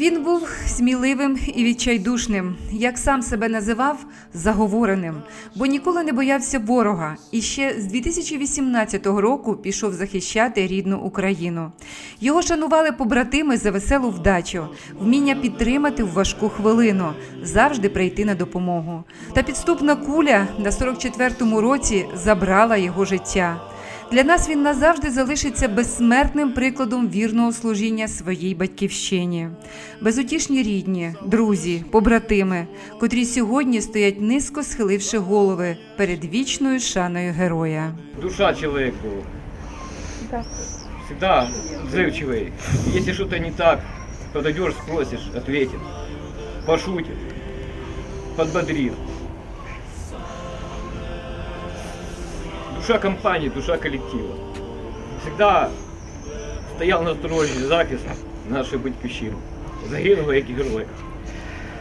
Він був сміливим і відчайдушним, як сам себе називав, заговореним, бо ніколи не боявся ворога і ще з 2018 року пішов захищати рідну Україну. Його шанували побратими за веселу вдачу, вміння підтримати в важку хвилину, завжди прийти на допомогу. Та підступна куля на 44-му році забрала його життя. Для нас він назавжди залишиться безсмертним прикладом вірного служіння своїй батьківщині. Безутішні рідні, друзі, побратими, котрі сьогодні стоять низько схиливши голови перед вічною шаною героя. Душа человеку. Да. Всегда взывчивый. Если что-то не так, подойдешь, спросишь, ответит. Пошутит. Подбодрит. Душа компании, душа коллектива. Всегда стоял на сторожі захист нашої батьківщини. Загинув як герой.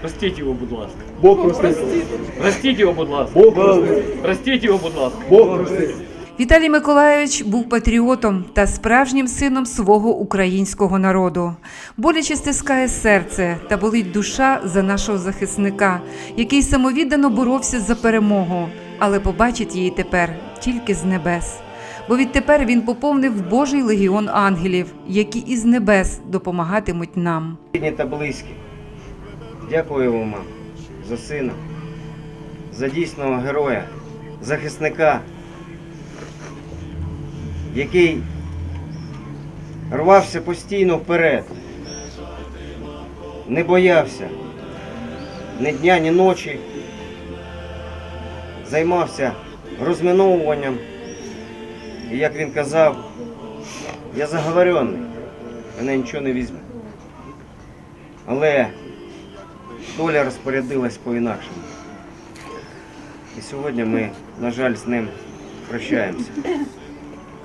Простіть його, будь ласка. Бог простить. Простіть його, будь ласка. Бог простить. Простіть його, будь ласка. Бог простить. Віталій Миколайович був патріотом та справжнім сином свого українського народу. Боляче стискає серце та болить душа за нашого захисника, який самовіддано боровся за перемогу, але побачить її тепер тільки з небес. Бо відтепер він поповнив Божий легіон ангелів, які із небес допомагатимуть нам. Рідні та близькі, дякую вам за сина, за дійсного героя, захисника, який рвався постійно вперед, не боявся ні дня, ні ночі, займався розміновуванням. І як він казав, я заговоренний, мене нічого не візьме. Але доля розпорядилась по-інакшому. І сьогодні ми, на жаль, з ним прощаємося.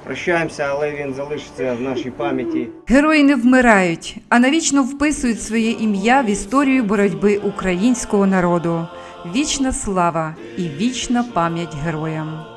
Прощаємося, але він залишиться в нашій пам'яті. Герої не вмирають, а навічно вписують своє ім'я в історію боротьби українського народу. Вічна слава і вічна пам'ять героям.